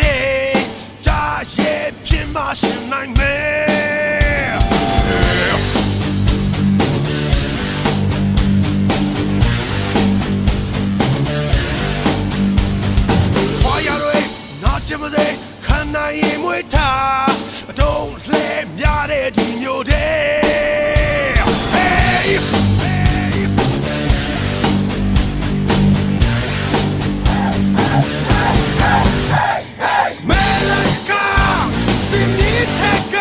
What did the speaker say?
တယ်ကြာရဲ့ပြင်းမရှိနိုင်မယ် Fire away not to be ခန္ဓာရင်မွေးထားအတုံးလှဲများတဲ့ဒီမျိုးတဲ့ take